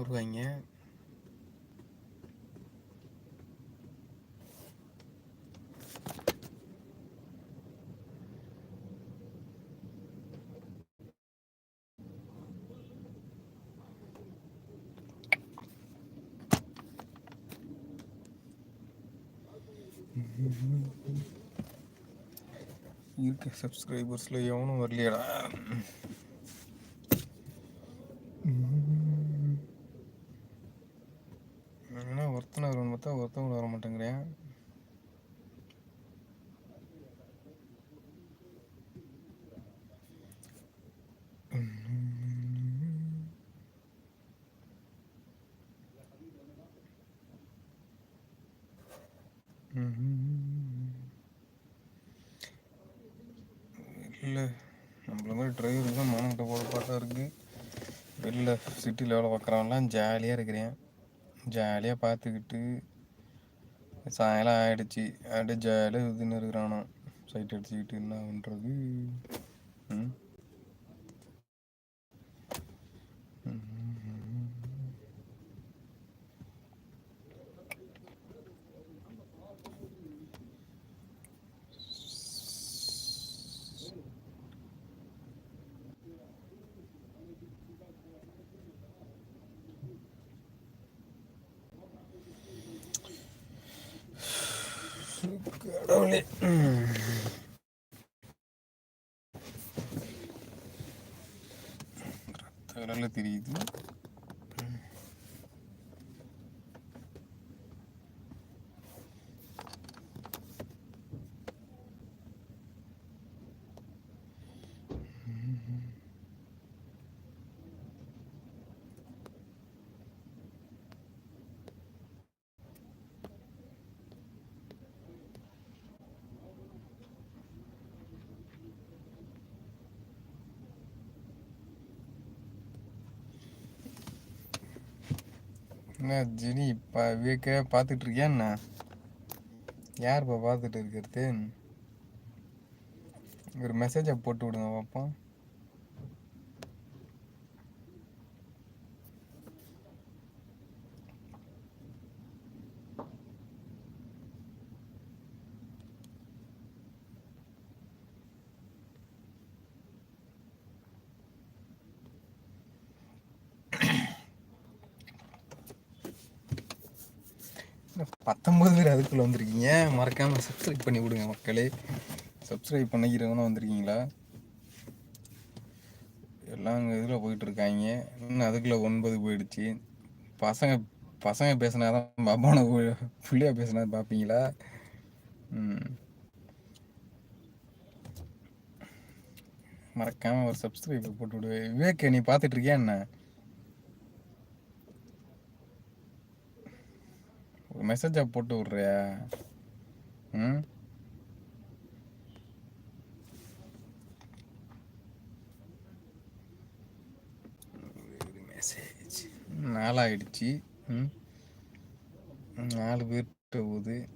வருவாங்க. இருக்க சப்ஸ்கிரைபர்ஸில் எவனும் வரலையடா. என்ன வருவன் பார்த்தா ஒருத்தவங்க வர மாட்டேங்கிறேன். இல்லை நம்மள மாதிரி டிரைவருக்கு தான் மானங்கிட்ட போட பாட்டாக இருக்குது வெளில சிட்டியில் வேலை பார்க்குறவன்லாம் ஜாலியாக இருக்கிறேன். ஜாலியாக பார்த்துக்கிட்டு சாயங்காலம் ஆகிடுச்சி அப்படியே ஜாலியாக இதுன்னு இருக்கிறானோ சைட் அடிச்சுக்கிட்டு என்ன பண்ணுறது ம்? കടവിളി കടവിളി തിരിയുന്നു. என்ன ஜெனி இப்போ விவேக்க பார்த்துட்டு இருக்கியா என்ன? யார்ப்பா பார்த்துட்டு இருக்கிறது? ஒரு மெசேஜை போட்டு விடுங்க பார்ப்போம் பத்தொம்பது பேர் அதுக்குள்ளே வந்திருக்கீங்க. மறக்காமல் சப்ஸ்கிரைப் பண்ணி விடுங்க மக்களே. சப்ஸ்கிரைப் பண்ணிக்கிறவங்களும் வந்திருக்கீங்களா? எல்லாம் அங்கே இதில் போயிட்டுருக்காங்க. இன்னும் அதுக்குள்ளே ஒன்பது போயிடுச்சு. பசங்க பசங்க பேசினா தான் பாப்பான பேசினா பார்ப்பீங்களா மறக்காமல் ஒரு சப்ஸ்கிரைப் போட்டு விடு. விவேக் நீ பார்த்துட்டு இருக்கியா என்ன? ஒரு மெசேஜை போட்டு விட்றியா? ம்? மெசேஜ் நாலாயிடுச்சு ம்? நாலு பேர்கிட்ட போகுது.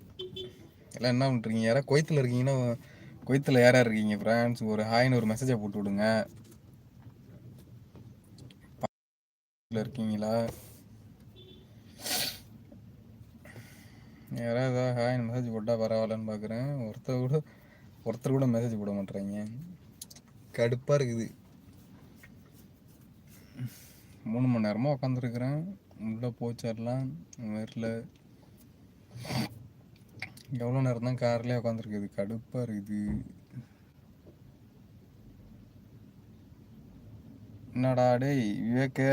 எல்லாம் என்ன பண்ணுறீங்க யாராவது கொய்த்தில் இருக்கீங்கன்னா கொய்த்தில் யார் யார் இருக்கீங்க? ஃப்ரெண்ட்ஸ் ஒரு ஹாய்னு ஒரு மெசேஜை போட்டு விடுங்க. இருக்கீங்களா? யாராவது ஹாய் மெசேஜ் போட்டால் பரவாயில்லன்னு பார்க்குறேன் ஒருத்தர் கூட ஒருத்தர் கூட மெசேஜ் போட மாட்டேறாங்க கடுப்பாக இருக்குது. மூணு மணி நேரமாக உட்காந்துருக்குறேன் உள்ளே போச்சிடலாம் வரல. எவ்வளோ நேரம் தான் கார்லேயே உட்காந்துருக்குது கடுப்பாக இருக்குது. என்னடா டேய் விவேக்கு?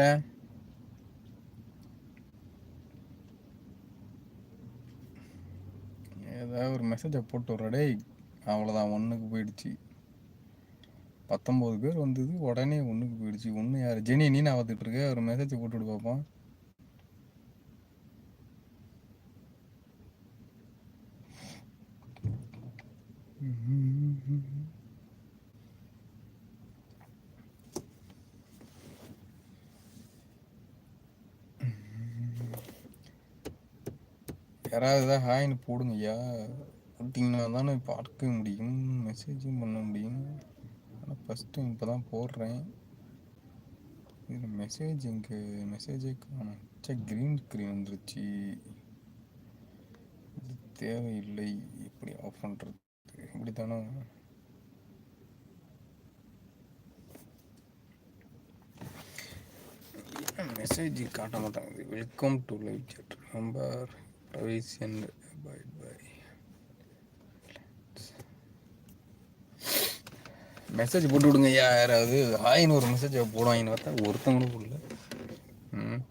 ஏதாவது ஒரு மெசேஜை போட்டு விட்ற டேய் அவ்வளோதான் ஒன்றுக்கு போயிடுச்சு. பத்தொம்போது பேர் வந்தது உடனே ஒன்றுக்கு போயிடுச்சு. ஒன்று யார்? ஜெனி நீ நான் வந்துட்டுருக்க ஒரு மெசேஜை போட்டு விடு பார்ப்போம் யாராவது ஏதாவது ஹாய்னு போடுங்க ஐயா போட்டிங்கன்னா தானே பார்க்க முடியும் மெசேஜும் பண்ண முடியும். ஆனால் ஃபஸ்ட்டு இப்போ தான் போடுறேன். இதில் மெசேஜ் இங்கே மெசேஜே காணும். சே க்ரீன் ஸ்க்ரீன் வந்துருச்சு. இது தேவையில்லை. எப்படி ஆஃப் பண்ணுறது இப்படி தானே மெசேஜ் காட்ட மாட்டாங்க. Welcome to live chat number prize and bye bye message போட்டு விடுங்க ஐயா யாராவது. ஹாய்னு ஒரு மெசேஜ் போடுவாங்கன்னு பார்த்தா ஒருத்தவங்களும் போடல. ம்.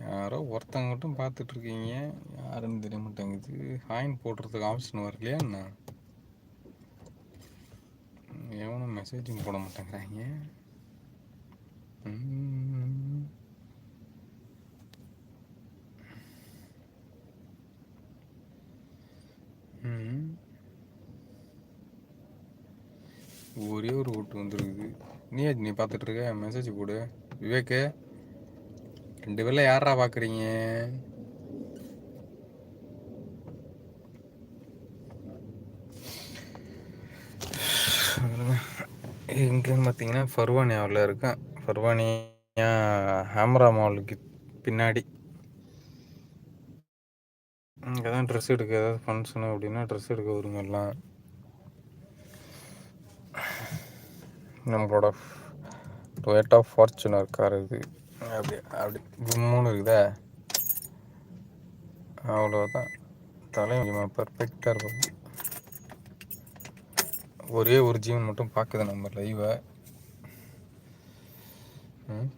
யாரோ ஒருத்தங்க மட்டும் பார்த்துட்டு இருக்கீங்க. யாருன்னு தெரிய மாட்டேங்குது. ஹாயின் போடுறதுக்கு ஆப்ஷன் வரலையா என்ன எவனும் மெசேஜும் போட மாட்டேங்கிறாங்க. ஒரே ஒரு ஓட்டு வந்துருக்குது. நீ நீ பார்த்துட்டு இருக்க? மெசேஜ் போடு. விவேக்கு ரெண்டு பேரில் யாரா பார்க்குறீங்க எங்கன்னு பார்த்தீங்கன்னா ஃபர்வானியாவில் இருக்கேன். ஃபர்வானியா ஹேமரா மாலுக்கு பின்னாடி. இங்கே தான் ட்ரெஸ் எடுக்க ஏதாவது ஃபங்க்ஷனு அப்படின்னா ட்ரெஸ் எடுக்க வருங்க எல்லாம். நம்மளோட டொயேட்டா ஃபார்ச்சுனர் கார் இது. அப்படி அப்படி கும்முன்னு இருக்குதா. அவ்வளோதான் தலைவலி பர்ஃபெக்டாக இருக்கும். ஒரே ஒரு ஜீவன் மட்டும் பார்க்குது நம்ம லைவை ம்?